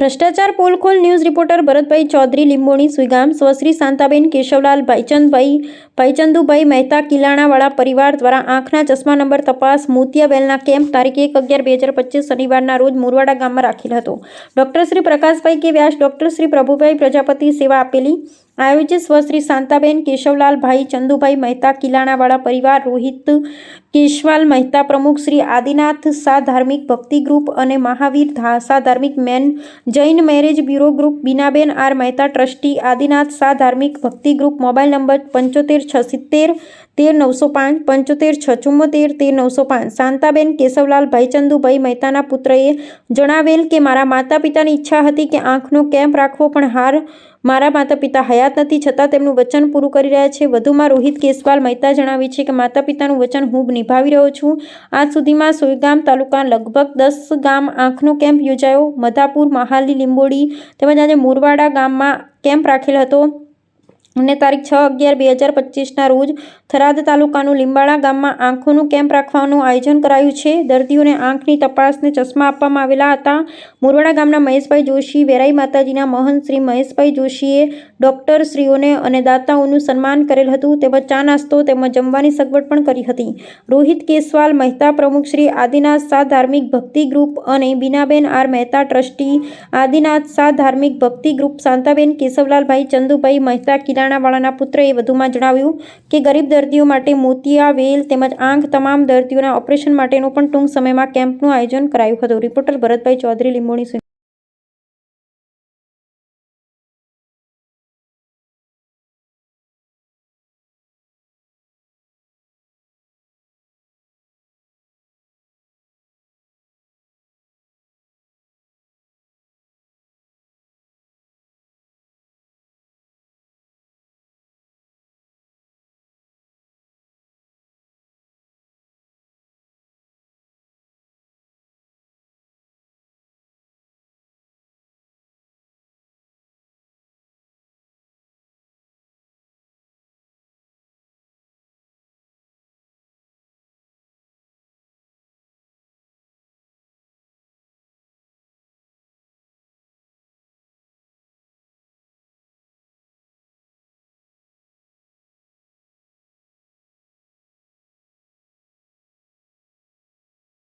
ભ્રષ્ટાચાર પોલખોલ news reporter Bharatbhai Chaudhary, Limboni, Suigam, સ્વશ્રી, શાંતાબેન, કેશવલાલ ભાઈચંદભાઈ ભાઈચંદુભાઈ, મહેતા કિલાણાવાળા પરિવાર દ્વારા આંખના ચશ્મા નંબર તપાસ મોતિયાબેલના કેમ્પ તારીખ એક અગિયાર બે હજાર પચીસ શનિવારના રોજ મુરવાડા ગામમાં રાખેલ હતો. Doctor Shri Prakashbhai K Vyas, doctor Shri Prabhubhai Prajapati સેવા આપેલી આયોજિત સ્વશ્રી શાંતાબેન, કેશવલાલ ભાઈ, ચંદુભાઈ મહેતા, કિલાણાવાળા પરિવાર, રોહિત કેશવાલ મહેતા પ્રમુખ, શ્રી આદિનાથ શાહ ધાર્મિક ભક્તિ ગ્રુપ અને મહાવીર શાહ ધાર્મિક main, Jain marriage bureau group, Binaben R Mehta trustee, Adinath Shah ધાર્મિક ભક્તિ ગ્રુપ, મોબાઈલ નંબર પંચોતેર છ સિત્તેર તેર નવસો પાંચ, પંચોતેર, છ ચુમ્મોતેર તેર નવસો પાંચ. શાંતાબેન કેશવલાલ, ભાઈચંદુભાઈ મહેતાના પુત્રએ જણાવેલ કે મારા માતા પિતાની ઈચ્છા હતી કે આંખનો કેમ્પ રાખવો, પણ હાર મારા માતા પિતા હયાત નથી. છતાં તેમનું વચન પૂરું કરી રહ્યા છે. વધુમાં રોહિત કેશવાલ મહેતા જણાવે છે કે માતા પિતાનું વચન હું નિભાવી રહ્યો છું. આજ સુધીમાં સોયગામ તાલુકા લગભગ દસ ગામ આંખનો કેમ્પ યોજાયો. મધાપુર, મહાલી, લીંબોડી તેમજ આજે મોરવાડા ગામમાં કેમ્પ રાખેલ હતો. અને તારીખ છ અગિયાર બે હજાર પચીસના રોજ થરાદ તાલુકાનું લીંબાળા ગામમાં આંખોનું કેમ્પ રાખવાનું આયોજન કરાયું છે. દર્દીઓને આંખની તપાસને ચશ્મા આપવામાં આવેલા હતા. મોરવાડા ગામના મહેશભાઈ જોશી, વેરાઈ માતાજીના મહંત શ્રી મહેશભાઈ જોશીએ ડૉક્ટર શ્રીઓને અને દાતાઓનું સન્માન કરેલ હતું. તેમજ ચા નાસ્તો તેમજ જમવાની સગવડ પણ કરી હતી. રોહિત કેશવાલ મહેતા પ્રમુખ શ્રી આદિનાથ શાહ ધાર્મિક ભક્તિ ગ્રુપ અને બીનાબેન આર મહેતા ટ્રસ્ટી આદિનાથ શાહ ધાર્મિક ભક્તિ ગ્રુપ શાંતાબેન કેશવલાલભાઈ ચંદુભાઈ, મહેતા કિરાણાવાળાના પુત્રએ વધુમાં જણાવ્યું કે ગરીબ દર્દીઓ માટે મોતિયા, વેલ તેમજ આંખ તમામ દર્દીઓના ઓપરેશન માટેનું પણ ટૂંક સમયમાં કેમ્પનું આયોજન કરાયું હતું. રિપોર્ટર ભરતભાઈ ચૌધરી, લીંબોણી